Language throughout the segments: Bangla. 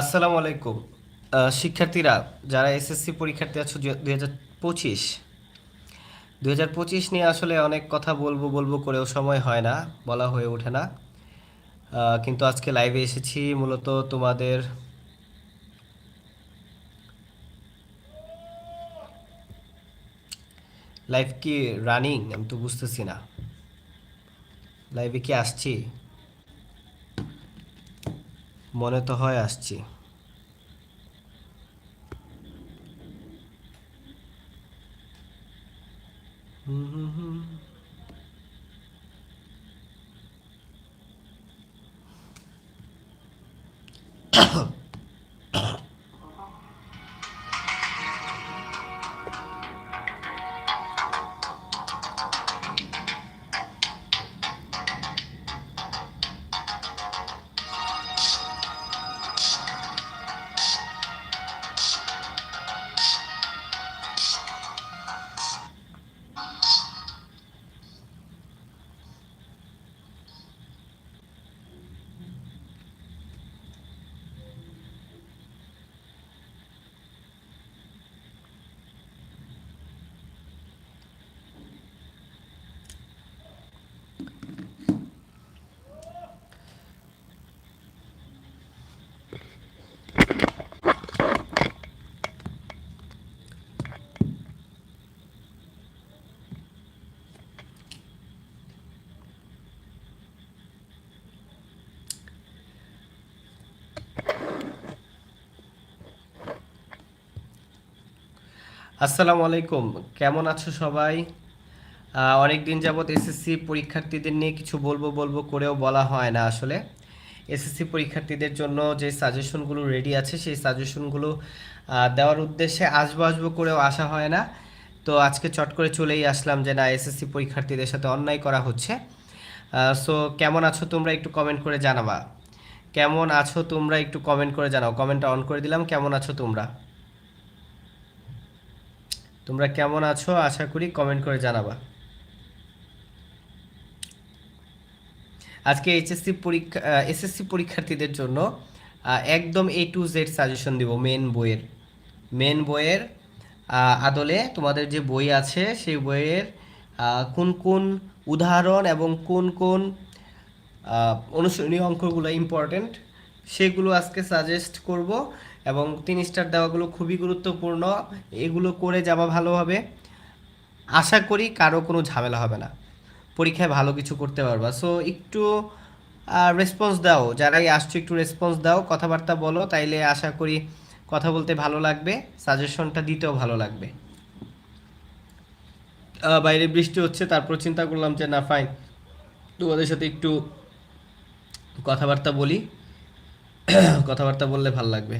আসসালামু আলাইকুম। শিক্ষার্থীরা, যারা এসএসসি পরীক্ষার্থী আছো, দুই হাজার পঁচিশ। দুই হাজার পঁচিশ নিয়ে আসলে অনেক কথা বলব বলব করেও সময় হয় না, বলা হয়ে ওঠে না। কিন্তু আজকে লাইভে এসেছি, মূলত তোমাদের লাইভ কি রানিং আমি তো বুঝতেছি না। লাইভে কি আসছি? মনে তো হয় আসছি। আসসালামু আলাইকুম। কেমন আছো সবাই? অনেক দিন যাবৎ এসএসসি পরীক্ষার্থীদের নিয়ে কিছু বলব বলব করেও বলা হয় না আসলে। এসএসসি পরীক্ষার্থীদের জন্য যে সাজেশনগুলো রেডি আছে, সেই সাজেশনগুলো দেওয়ার উদ্দেশ্যে আসব আসব করেও আসা হয় না। তো আজকে চট করে চলেই আসলাম যে না এসএসসি পরীক্ষার্থীদের সাথে অন্যায় করা হচ্ছে। সো কেমন আছো তোমরা একটু কমেন্ট করে জানাবা। কেমন আছো তোমরা একটু কমেন্ট করে জানাও। কমেন্টটা অন করে দিলাম। কেমন আছো তোমরা? তোমরা কেমন আছো? আশা করি কমেন্ট করে জানাবা। আজকে এইচএসসি পরীক্ষা এসএসসি পরীক্ষার্থীদের জন্য একদম এ টু জেড সাজেশন দিব মেন বইয়ের। মেন বইয়ের আদলে তোমাদের যে বই আছে, সেই বইয়ের কোন কোন উদাহরণ এবং কোন কোন অনুসরণীয় অঙ্কগুলো ইম্পর্টেন্ট সেগুলো আজকে সাজেস্ট করব। এবং তিন স্টার দেওয়াগুলো খুবই গুরুত্বপূর্ণ। এগুলো করে যাওয়া ভালো হবে। আশা করি কারও কোনো ঝামেলা হবে না। পরীক্ষায় ভালো কিছু করতে পারবা। সো একটু রেসপন্স দাও। যারাই আসছো, একটু রেসপন্স দাও। কথাবার্তা বলো, তাইলে আশা করি কথা বলতে ভালো লাগবে। সাজেশনটা দিতেও ভালো লাগবে। বাইরে বৃষ্টি হচ্ছে তারপর চিন্তা করলাম যে, না ফাইন তোমাদের সাথে একটু কথাবার্তা বলি। কথাবার্তা বললে ভালো লাগবে।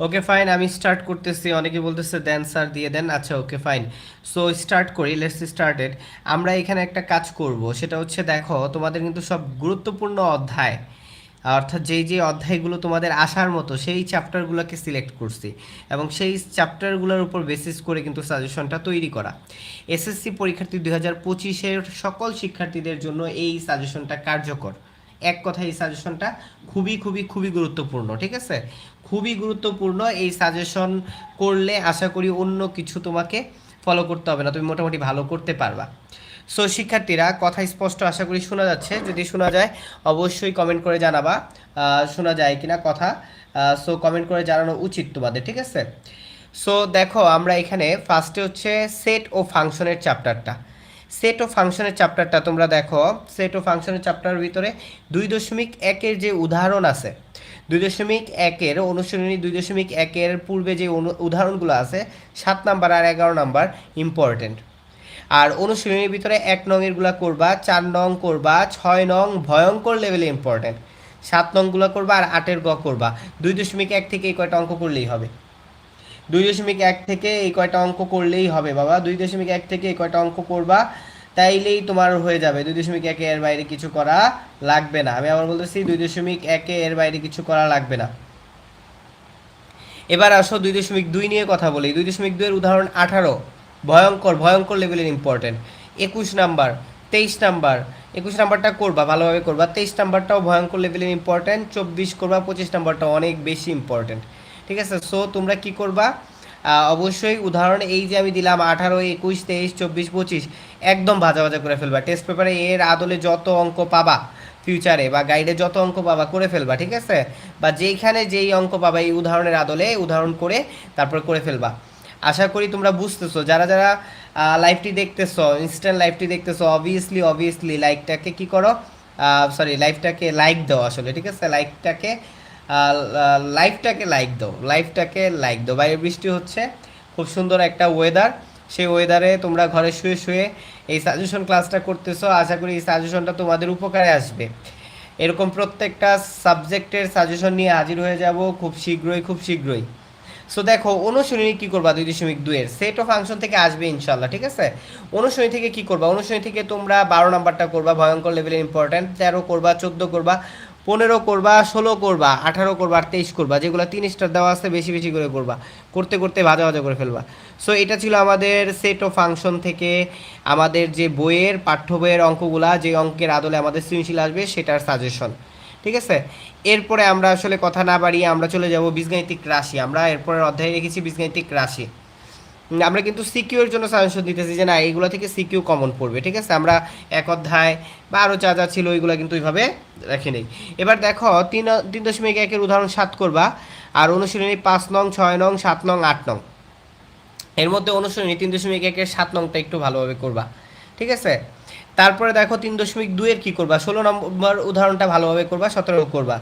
ওকে ফাইন আমি স্টার্ট করতেছি। অনেকে বলতেছে, দেন স্যার, দিয়ে দেন। আচ্ছা ওকে ফাইন সো স্টার্ট করি লেটস স্টার্টেড আমরা এখানে একটা কাজ করব, সেটা হচ্ছে দেখো, তোমাদের কিন্তু সব গুরুত্বপূর্ণ অধ্যায়, অর্থাৎ যেই যে অধ্যায়গুলো তোমাদের আসার মতো, সেই চ্যাপ্টারগুলোকে সিলেক্ট করছি। এবং সেই চ্যাপ্টারগুলোর উপর বেসিস করে কিন্তু সাজেশনটা তৈরি করা। এসএসসি পরীক্ষার্থী দুই হাজার পঁচিশের সকল শিক্ষার্থীদের জন্য এই সাজেশনটা কার্যকর। এক কথায় এই সাজেশনটা খুবই খুবই খুবই গুরুত্বপূর্ণ, ঠিক আছে? খুবই গুরুত্বপূর্ণ এই সাজেশন করলে আশা করি অন্য কিছু তোমাকে ফলো করতে হবে না, তুমি মোটামুটি ভালো করতে পারবা। সো শিক্ষার্থীরা, কথা স্পষ্ট আশা করি শোনা যাচ্ছে। যদি শোনা যায়, অবশ্যই কমেন্ট করে জানাবা শোনা যায় কিনা কথা সো কমেন্ট করে জানানো উচিত তোমাদের, ঠিক আছে? সো দেখো, আমরা এখানে ফার্স্টে হচ্ছে সেট ও ফাংশনের চ্যাপ্টারটা সেট ও ফাংশনের চ্যাপ্টারটা তোমরা দেখো। সেট ও ফাংশনের চ্যাপ্টারের ভিতরে দুই দশমিক একের যে উদাহরণ আছে, দুই দশমিক একের অনুশীলনী দুই দশমিক একের পূর্বে যে উদাহরণগুলো আছে, সাত নাম্বার আর এগারো নাম্বার ইম্পর্টেন্ট আর অনুশীলনীর ভিতরে এক নং নংয়েরগুলো করবা, চার নং করবা, ছয় নং ভয়ঙ্কর লেভেলে ইম্পর্টেন্ট সাত নংগুলো করবা আর আটের গ করবা। দুই দশমিক এক থেকে এই কয়টা অঙ্ক করলেই হবে? দুই দশমিক এক থেকে এই কয়টা অঙ্ক করলেই হবে বাবা। দুই দশমিক এক থেকে এই কয়টা অঙ্ক করবা, তাইলেই তোমার হয়ে যাবে। দুই দশমিক একে এর বাইরে কিছু করা লাগবে না। আমি আবার বলতেছি, দুই দশমিক একে এর বাইরে কিছু করা লাগবে না। এবার আসো দুই দশমিক দুই নিয়ে কথা বলি। দুই দশমিক দুইয়ের উদাহরণ আঠারো। ভয়ঙ্কর ভয়ঙ্কর লেভেলের ইম্পর্টেন্ট একুশ নাম্বার, তেইশ নাম্বার। একুশ নাম্বারটা করবা, ভালোভাবে করবা। তেইশ নাম্বারটাও ভয়ঙ্কর লেভেলের ইম্পর্টেন্ট চব্বিশ করবা, পঁচিশ নাম্বারটা অনেক বেশি ইম্পর্টেন্ট ঠিক আছে? সো তোমরা কি করবা? অবশ্যই উদাহরণ এই যে আমি দিলাম আঠারো, একুশ, তেইশ, চব্বিশ, পঁচিশ, একদম ভাজা ভাজা করে ফেলবা। টেস্ট পেপারে এর আদলে যত অঙ্ক পাবা ফিউচারে বা গাইডে যত অঙ্ক পাবা করে ফেলবা, ঠিক আছে? বা যেইখানে যেই অঙ্ক পাবা এই উদাহরণের আদলে উদাহরণ করে তারপর করে ফেলবা। আশা করি তোমরা বুঝতেছো। যারা যারা লাইভটি দেখতেছো ইনস্ট্যান্ট লাইভটি দেখতেছো অবভিয়াসলি অবভিয়াসলি লাইকটাকে কি করো? সরি লাইভটাকে লাইক দাও আসলে, ঠিক আছে? লাইকটাকে লাইভটাকে লাইক দাও। লাইফটাকে লাইক দাও। বাইরে বৃষ্টি হচ্ছে, খুব সুন্দর একটা ওয়েদার সেই ওয়েদারে তোমরা ঘরে শুয়ে শুয়ে এই সাজেশন ক্লাসটা করতেছো। আশা করি এই সাজেশনটা তোমাদের উপকারে আসবে। এরকম প্রত্যেকটা সাবজেক্টের সাজেশন নিয়ে হাজির হয়ে যাব খুব শীঘ্রই খুব শীঘ্রই। সো দেখো, অনুশীলনী কি করবা দুই দশমিক দুইয়ের? সেট অফ ফাংশন থেকে আসবে ইনশাল্লাহ ঠিক আছে? অনুশীলনী থেকে কি করবা? অনুশীলনী থেকে তোমরা বারো নাম্বারটা করবা, ভয়ঙ্কর লেভেলের ইম্পর্ট্যান্ট তেরো করবা, চোদ্দ করবা। পনেরো করবা, ষোলো করবা, আঠারো করবা আর তেইশ করবা। যেগুলো তিন স্টার দেওয়া আছে, বেশি বেশি করে করবা। করতে করতে ভাজা ভাজা করে ফেলবা। সো এটা ছিল আমাদের সেট অফ ফাংশন থেকে আমাদের যে বইয়ের, পাঠ্য বইয়ের অঙ্কগুলা, যে অঙ্কের আদলে আমাদের সৃজনশীল আসবে, সেটার সাজেশন ঠিক আছে? এরপরে আমরা আসলে কথা না বাড়িয়ে আমরা চলে যাব বীজগাণিতিক রাশি। আমরা এরপরের অধ্যায়ে রেখেছি বীজগাণিতিক রাশি। আমরা কিন্তু সিকিউর জন্য সাজেশন দিতেছি যে না, এইগুলো থেকে সিকিউ কমন পড়বে, ঠিক আছে? আমরা এক অধ্যায় বা আরও যা যা ছিল ওইগুলো কিন্তু ওইভাবে রেখে নেই। এবার দেখো, তিন তিন দশমিক একের উদাহরণ সাত করবা, আর অনুশীলনী পাঁচ নং, ছয় নং, সাত নং, আট নং। এর মধ্যে অনুশীলনী তিন দশমিক একের সাত নংটা একটু ভালোভাবে করবা, ঠিক আছে? তারপরে দেখো, তিন দশমিক দুইয়ের কী করবা? ষোলো নম্বর উদাহরণটা ভালোভাবে করবা, সতেরো করবা।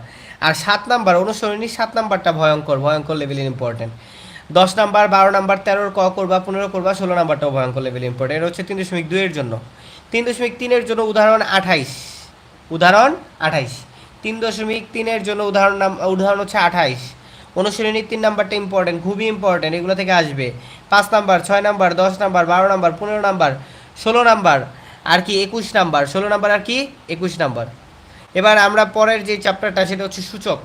আর সাত নাম্বার অনুসরণী সাত নাম্বারটা ভয়ঙ্কর ভয়ঙ্কর লেভেলের ইম্পর্টেন্ট দশ নাম্বার, বারো নাম্বার, তেরোর ক করবা, পনেরো করবা, ষোলো নাম্বারটাও ভয়ঙ্কর লেভেল ইম্পর্টেন্ট এটা হচ্ছে তিন দশমিক দুইয়ের জন্য। তিন দশমিক তিনের জন্য উদাহরণ আঠাইশ। উদাহরণ আঠাইশ। তিন দশমিক তিনের জন্য উদাহরণ নাম, উদাহরণ হচ্ছে আঠাইশ। অনুশীলনীর তিন নাম্বারটা ইম্পর্টেন্ট খুবই ইম্পর্টেন্ট এগুলো থেকে আসবে। পাঁচ নাম্বার, ছয় নাম্বার, দশ নাম্বার, বারো নাম্বার, পনেরো নাম্বার, ষোলো নাম্বার, আর কি একুশ নাম্বার। ষোলো নাম্বার আর কি একুশ নাম্বার। এবার আমরা পরের যে চ্যাপ্টারটা সেটা হচ্ছে সূচক।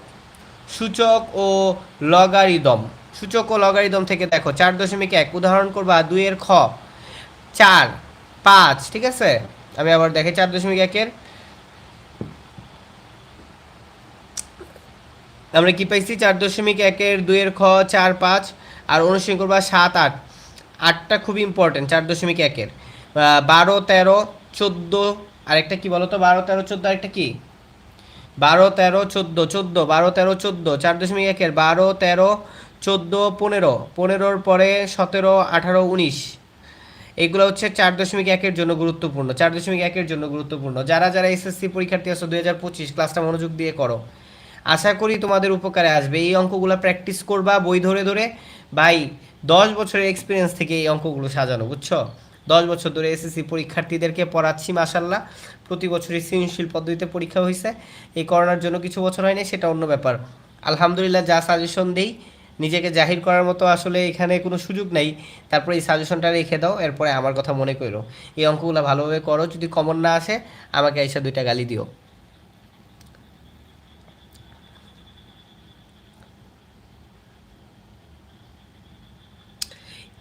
সূচক ও লগারিদম। সূচক ও লগারিদম থেকে দেখো, চার দশমিক এক। উদাহরণ করবা দুইয়ের খ, চার, পাঁচ, ঠিক আছে? আমি আবার দেখে চার দশমিক একের। আমরা কি পাইছি? চার দশমিক একের দুইয়ের খ, চার, পাঁচ, আর অনুশীলন করবা সাত, আট। আটটা খুবই ইম্পর্টেন্ট চার দশমিক একের। বারো, তেরো, চোদ্দ, আরেকটা কি বলো তো বারো, তেরো, চোদ্দ, আরেকটা কি? বারো, তেরো, চোদ্দ চোদ্দ, বারো, তেরো, চোদ্দ, চার দশমিক একের। বারো, তেরো চোদ্দ, পনেরো। পনেরোর পরে সতেরো, আঠারো, উনিশ। এগুলো হচ্ছে চার দশমিক একের জন্য গুরুত্বপূর্ণ, চার দশমিক একের জন্য গুরুত্বপূর্ণ। যারা যারা এসএসসি পরীক্ষার্থী আছো দুই হাজার পঁচিশ, ক্লাসটা মনোযোগ দিয়ে করো। আশা করি তোমাদের উপকারে আসবে। এই অঙ্কগুলো প্র্যাকটিস করবা, বই ধরে ধরে। ভাই, দশ বছরের এক্সপিরিয়েন্স থেকে এই অঙ্কগুলো সাজানো, বুঝছ? দশ বছর ধরে এসএসসি পরীক্ষার্থীদেরকে পড়াচ্ছি মাসাল্লাহ প্রতি বছরই সৃজনশীল পদ্ধতিতে পরীক্ষা হয়েছে এই করোনার জন্য কিছু বছর হয়নি, সেটা অন্য ব্যাপার। আলহামদুলিল্লাহ, যা সাজেশন দেই নিজেকে জাহির করার মতো আসলে এখানে কোনো সুযোগ নেই। তারপরে এই সাজেশনটা রেখে দাও, এরপরে আমার কথা মনে করো এই অঙ্কগুলো ভালোভাবে করো, যদি কমন না আসে, আমাকে এসে দুইটা গালি দিও।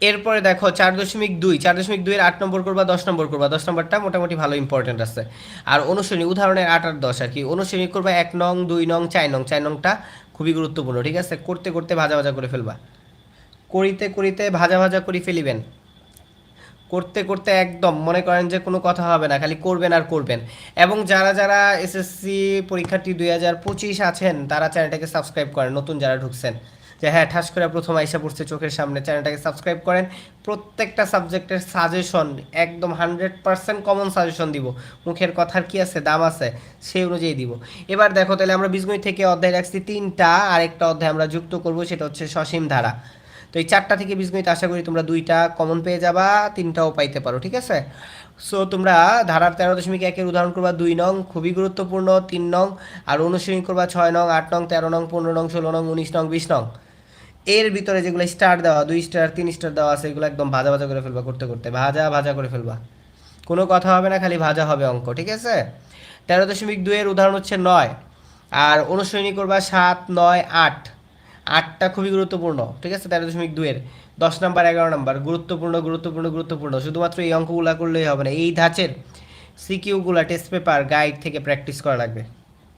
এরপরে দেখো চার দশমিক দুই, চার দশমিক দুইয়ের আট নম্বর করবা, দশ নম্বর করবা। দশ নম্বরটা মোটামুটি ভালো ইম্পর্টেন্ট আছে। আর অনুশ্রেণী উদাহরণের আট আর দশ, আর কি? অনুশ্রেণী করবা এক নং, দুই নং, চার নং। চার নংটা খুবই গুরুত্বপূর্ণ, ঠিক আছে? করতে করতে ভাজা ভাজা করে ফেলবা। করিতে করিতে ভাজা ভাজা করে ফেলিবেন। করতে করতে একদম মনে করেন যে কোনো কথা হবে না, খালি করবেন আর করবেন। এবং যারা যারা এসএসসি পরীক্ষার্থী দুই হাজার পঁচিশ আছেন, তারা চ্যানেলটাকে সাবস্ক্রাইব করেন, নতুন যারা ঢুকছেন। যে হ্যাঁ ঠাস করে প্রথম আইসা পড়ছে চোখের সামনে। চ্যানেলটাকে সাবস্ক্রাইব করেন। প্রত্যেকটা সাবজেক্টের সাজেশন একদম হান্ড্রেড পার্সেন্ট কমন সাজেশন দিব। মুখের কথার কি আছে? দাম আছে, সেই অনুযায়ী দিব। এবার দেখো, তাহলে আমরা বীজগণিত থেকে অধ্যায় রাখছি তিনটা। আর একটা অধ্যায় আমরা যুক্ত করব, সেটা হচ্ছে সসীম ধারা। তো এই চারটা থেকে বীজগণিত আশা করি তোমরা দুইটা কমন পেয়ে যাবা, তিনটাও পাইতে পারো, ঠিক আছে? সো তোমরা ধারার তেরো দশমিক একের উদাহরণ করবা দুই নং, খুবই গুরুত্বপূর্ণ, তিন নং, আর অনুশীলন করবা ছয় নং, আট নং, তেরো নং, পনেরো নং, ষোলো নং, উনিশ নং, বিশ নং। এর ভিতরে যেগুলো স্টার দেওয়া, দুই স্টার তিন স্টার দেওয়া আছে, এগুলো একদম ভাজা ভাজা করে ফেলবা, করতে করতে। ভাজা ভাজা করে ফেলবা। কোনো কথা হবে না, খালি ভাজা হবে অঙ্ক, ঠিক আছে? তেরো দশমিক দুইয়ের উদাহরণ হচ্ছে নয়। আর অনুশ্রেণী করবা সাত, নয়, আট। আটটা খুবই গুরুত্বপূর্ণ, ঠিক আছে? তেরো দশমিক দুইয়ের। দশ নাম্বার, এগারো নাম্বার। গুরুত্বপূর্ণ গুরুত্বপূর্ণ গুরুত্বপূর্ণ। শুধুমাত্র এই অঙ্কগুলো করলেই হবে না। এই ধাঁচের সিকিউগুলো টেস্ট পেপার গাইড থেকে প্র্যাকটিস করা লাগবে।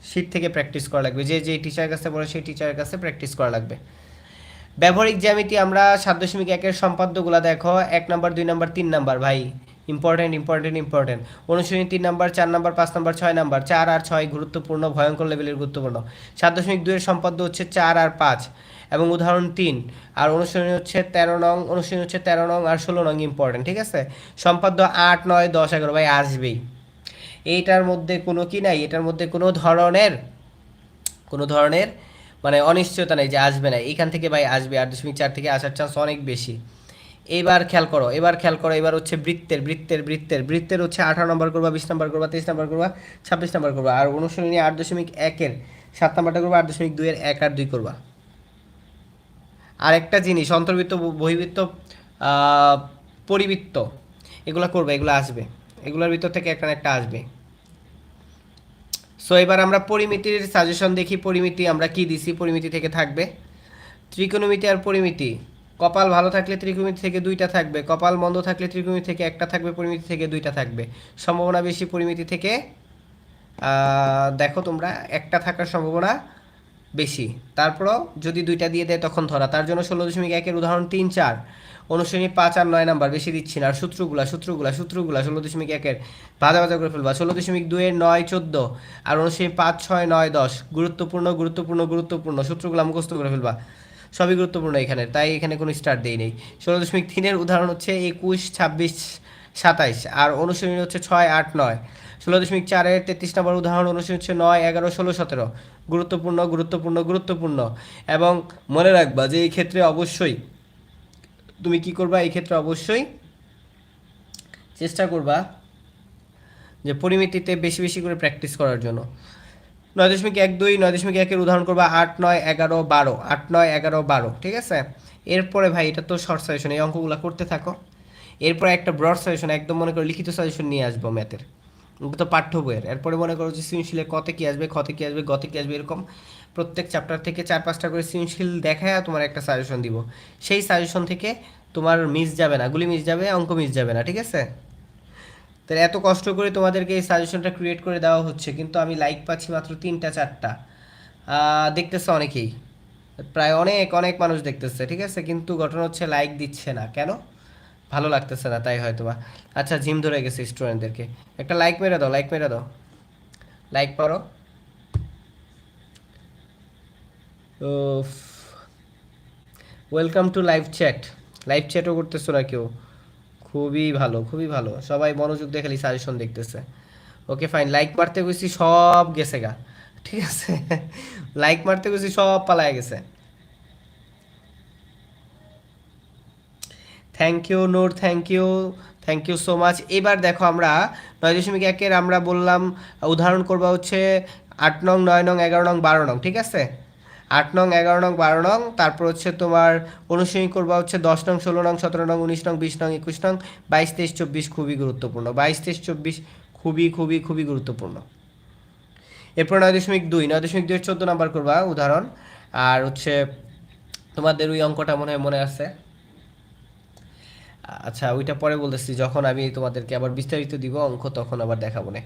শীট থেকে প্র্যাকটিস করা লাগবে। যে যে টিচারের কাছে পড়ে সেই টিচারের কাছে প্র্যাকটিস করা লাগবে। ব্যবহারিক জ্যামিতি আমরা সাত দশমিক একের সম্পাদ্যগুলো দেখো, এক নাম্বার, দুই নাম্বার, তিন নাম্বার, ভাই। ইম্পর্টেন্ট ইম্পর্টেন্ট ইম্পর্টেন্ট অনুশীলনী তিন নাম্বার, চার নাম্বার, পাঁচ নাম্বার, ছয় নাম্বার। চার আর ছয় গুরুত্বপূর্ণ, ভয়ঙ্কর লেভেলের গুরুত্বপূর্ণ। সাত দশমিক দুইয়ের সম্পাদ্য হচ্ছে চার আর পাঁচ এবং উদাহরণ তিন। আর অনুশীলনী হচ্ছে তেরো নং, অনুশীলনী হচ্ছে তেরো নং আর ষোলো নং ইম্পর্টেন্ট ঠিক আছে? সম্পাদ্য আট, নয়, দশ, এগারো, ভাই, আসবেই। এইটার মধ্যে কোনো কি নাই? এটার মধ্যে কোনো ধরনের কোনো ধরনের মানে অনিশ্চয়তা নেই যে আসবে না। এখান থেকে ভাই আসবে, আট দশমিক চার থেকে আসার চান্স অনেক বেশি। এবার খেয়াল করো, এবার খেয়াল করো, এবার হচ্ছে বৃত্তের বৃত্তের বৃত্তের বৃত্তের হচ্ছে আঠারো নম্বর করবা, বিশ নম্বর করবা, তেইশ নম্বর করবা, ছাব্বিশ নম্বর করবা, আর অনুশীলনী আট দশমিক একের সাত নম্বরটা করবা, আট দশমিক দুইয়ের এক আর দুই করবা। আর একটা জিনিস, অন্তর্বৃত্ত, বহিবৃত্ত পরিবৃত্ত, এগুলো করবে, এগুলো আসবে। এগুলোর ভিতর থেকে একটা একটা আসবে। সো এবার আমরা পরিমিতির সাজেশন দেখি, পরিমিতি আমরা কি দিছি, পরিমিতি থেকে থাকবে। ত্রিকোণমিতি আর পরিমিতি, কপাল ভালো থাকলে ত্রিকোণমিতি থেকে দুইটা থাকবে, কপাল মন্দ থাকলে ত্রিকোণমিতি থেকে একটা থাকবে, পরিমিতি থেকে দুইটা থাকবে। সম্ভাবনা বেশি পরিমিতি থেকে দেখো তোমরা, একটা থাকার সম্ভাবনা বেশি। তারপরও যদি দুইটা দিয়ে দেয় তখন ধরা, তার জন্য ষোলো দশমিক একের উদাহরণ তিন চার। অনুশ্রেণী পাঁচ আর নয় নাম্বার, বেশি দিচ্ছি না। আর সূত্রগুলা সূত্রগুলা সূত্রগুলা, ষোলো দশমিক একের ভাজা ভাজা করে ফেলবা। ষোলো দশমিক দুইয়ের নয়, চোদ্দ। আর অনুশ্রেণী পাঁচ, ছয়, নয়, দশ। গুরুত্বপূর্ণ গুরুত্বপূর্ণ গুরুত্বপূর্ণ সূত্রগুলো মুখস্থ করে ফেলবা। সবই গুরুত্বপূর্ণ এখানে, তাই এখানে কোনো স্টার দেই নেই। ষোলো দশমিক তিনের উদাহরণ হচ্ছে একুশ, ছাব্বিশ, সাতাইশ। আর অনুশীলনী হচ্ছে ছয়, আট, নয়। ষোলো দশমিক চারের তেত্রিশ নম্বর উদাহরণ অনুশীলনী হচ্ছে নয়, এগারো, ষোলো, সতেরো। গুরুত্বপূর্ণ গুরুত্বপূর্ণ গুরুত্বপূর্ণ। এবং মনে রাখবা যে এই ক্ষেত্রে অবশ্যই তুমি কি করবা? এই ক্ষেত্রে অবশ্যই চেষ্টা করবা যে পরিমিতিতে বেশি বেশি করে প্র্যাকটিস করার জন্য। নয় দশমিক এক দুই, নয় দশমিক একের উদাহরণ করবা আট, নয়, এগারো, বারো। আট, নয়, এগারো, বারো, ঠিক আছে? এরপরে ভাই, এটা তো শর্ট সাজেশন এই অঙ্কগুলো করতে থাকো। এরপরে একটা ব্রড সাজেশন একদম মনে করো লিখিত সাজেশন নিয়ে আসব ম্যাথের তো পাঠ্য বইয়ের। এরপরে মনে করো যে সৃজনশীলে কতে কি আসবে ক্ষতে কি আসবে, গতে কি আসবে এরকম প্রত্যেক চ্যাপ্টার থেকে চার পাঁচটা করে সৃজনশীল দেখায় তোমার একটা সাজেশন দিব। সেই সাজেশন থেকে তোমার মিস যাবে না, গুলি মিস যাবে, অঙ্ক মিস যাবে না, ঠিক আছে? তাহলে এত কষ্ট করে তোমাদেরকে এই সাজেশনটা ক্রিয়েট করে দেওয়া হচ্ছে, কিন্তু আমি লাইক পাচ্ছি মাত্র তিনটা, চারটা। দেখতেছে অনেকেই। প্রায় অনেক অনেক মানুষ দেখতেছে, ঠিক আছে? কিন্তু ঘটনা হচ্ছে লাইক দিচ্ছে না। কেন? ভালো লাগতেছে না, তাই হয়তো বা আচ্ছা জিম ধরে গেছে স্টুডেন্টদেরকে। একটা লাইক মেরে দাও, লাইক মেরে দাও। লাইক করো welcome to live chat live চ্যাটও করতেছো না কেউ? খুবই ভালো খুবই ভালো। সবাই মনোযোগ দিয়ে খালি সাজেশন দেখতেছে। ওকে ফাইন লাইক মারতে গেছি, সব গেছে গা। ঠিক আছে? লাইক মারতে গেছি, সব পালায় গেছে। Thank you Noor thank you thank you so much এবার দেখো আমরা নয় দশমিক একের আমরা বললাম, উদাহরণ করবা হচ্ছে আট নং, নয় নং, এগারো নং, বারো নং, ঠিক আছে? আট নং, এগারো নং, বারো নং, তারপর হচ্ছে তোমার অনুশীলনী করবা হচ্ছে দশ নং, ষোলো নং, সতেরো নং, উনিশ নং, বিশ নং, একুশ নং, বাইশ, তেইশ, চব্বিশ খুবই গুরুত্বপূর্ণ। বাইশ, তেইশ, চব্বিশ খুবই খুবই খুবই গুরুত্বপূর্ণ। এরপর নয় দশমিক দুই, নয় দশমিক দুই চোদ্দ নাম্বার করবা, উদাহরণ। আর হচ্ছে তোমাদের ওই অঙ্কটা মনে হয় মনে আছে। আচ্ছা ওইটা পরে বলতেছি, যখন আমি তোমাদেরকে আবার বিস্তারিত দিব অঙ্ক, তখন আবার দেখাবো না।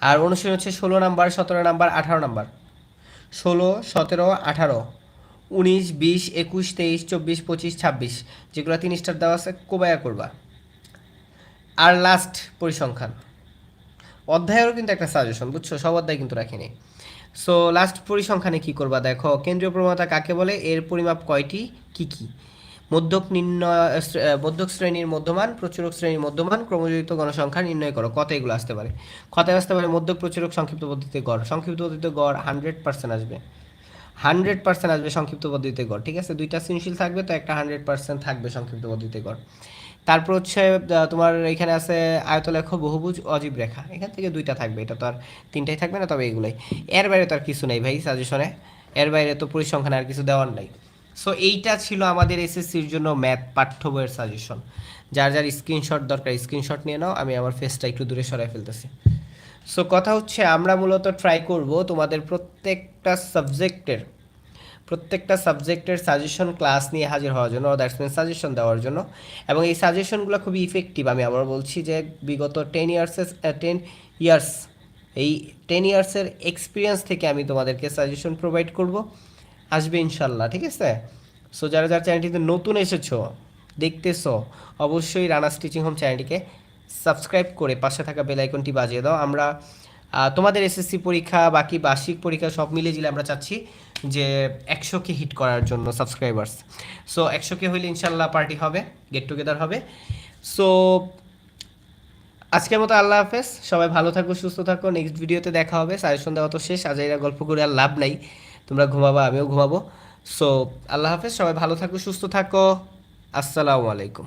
আর অনুশীলন হচ্ছে ষোলো নাম্বার, সতেরো নাম্বার, আঠারো নাম্বার। ষোলো, সতেরো, আঠারো, উনিশ, বিশ, একুশ, তেইশ, চব্বিশ, পঁচিশ, ছাব্বিশ, যেগুলো তিন স্টার দেওয়া আছে, কোবায়া করবা। আর লাস্ট পরিসংখ্যান। অধ্যায়েরও কিন্তু একটা সাজেশন বুঝছ? সব অধ্যায় কিন্তু রাখিনি। সো লাস্ট পরিসংখ্যানে কি করবা দেখো? কেন্দ্রীয় প্রবণতা কাকে বলে? এর পরিমাপ কয়টি? কি কি? মধ্যক নির্ণয় মধ্যক শ্রেণির মধ্যমান, প্রচুরক শ্রেণির মধ্যমান ক্রমযুক্ত গণসংখ্যা নির্ণয় করো। কত এগুলো আসতে পারে? কত আসতে পারে মধ্যক, প্রচুরক, সংক্ষিপ্ত পদ্ধতিতে গড়। সংক্ষিপ্ত পদ্ধতিতে গড় হান্ড্রেড পার্সেন্ট আসবে। হান্ড্রেড পার্সেন্ট আসবে সংক্ষিপ্ত পদ্ধতিতে গড়, ঠিক আছে? দুইটা সৃজনশীল থাকবে, তো একটা হান্ড্রেড পার্সেন্ট থাকবে সংক্ষিপ্ত পদ্ধতিতে গড়। তারপর হচ্ছে তোমার এখানে আছে আয়তলেখ, বহুভুজ, অজীব রেখা। এখান থেকে দুইটা থাকবে, এটা তো আর তিনটাই থাকবে না, তবে এগুলোই। এর বাইরে তো আর কিছু নেই ভাই সাজেশনে এর বাইরে তো পরিসংখ্যান আর কিছু দেওয়ার নাই। সো এইটা ছিল আমাদের এসএসসির জন্য ম্যাথ পাঠ্য বইয়ের সাজেশন যার যার স্ক্রিনশট দরকার স্ক্রিনশট নিয়ে নাও, আমি আমার ফেসটা একটু দূরে সরাই ফেলতেছি। সো কথা হচ্ছে আমরা মূলত ট্রাই করব তোমাদের প্রত্যেকটা সাবজেক্টের প্রত্যেকটা সাবজেক্টের সাজেশন ক্লাস নিয়ে হাজির হওয়ার জন্য দ্যাটস মিন সাজেশন দেওয়ার জন্য। এবং এই সাজেশনগুলো খুবই ইফেক্টিভ আমি আবার বলছি যে বিগত টেন ইয়ার্সের টেন ইয়ার্স এই টেন ইয়ার্সের এক্সপিরিয়েন্স থেকে আমি তোমাদেরকে সাজেশন প্রোভাইড করব। আসবে ইনশাল্লাহ, ঠিক আছে? সো যারা যারা চ্যানেলটিতে নতুন এসেছ, দেখতেছো, অবশ্যই রানা স্টিচিং হোম চ্যানেলটিকে সাবস্ক্রাইব করে পাশে থাকা বেল আইকনটি বাজিয়ে দাও। আমরা তোমাদের এসএসসি পরীক্ষা, বাকি বার্ষিক পরীক্ষা সব মিলিয়ে জিলে আমরা চাচ্ছি যে একশোকে হিট করার জন্য সাবস্ক্রাইবার্স সো একশোকে হইলে ইনশাল্লাহ পার্টি হবে গেট টুগেদার হবে। সো আজকের মতো আল্লাহ হাফেজ। সবাই ভালো থাকো, সুস্থ থাকো। নেক্সট ভিডিওতে দেখা হবে। সাজেশন দেওয়া তো শেষ। আজ এরা গল্প করে আর লাভ নাই। তোমরা ঘুমাবা আমিও ঘুমাবো। সো আল্লাহ হাফেজ সবাই ভালো থাকো সুস্থ থাকো। আসসালামু আলাইকুম।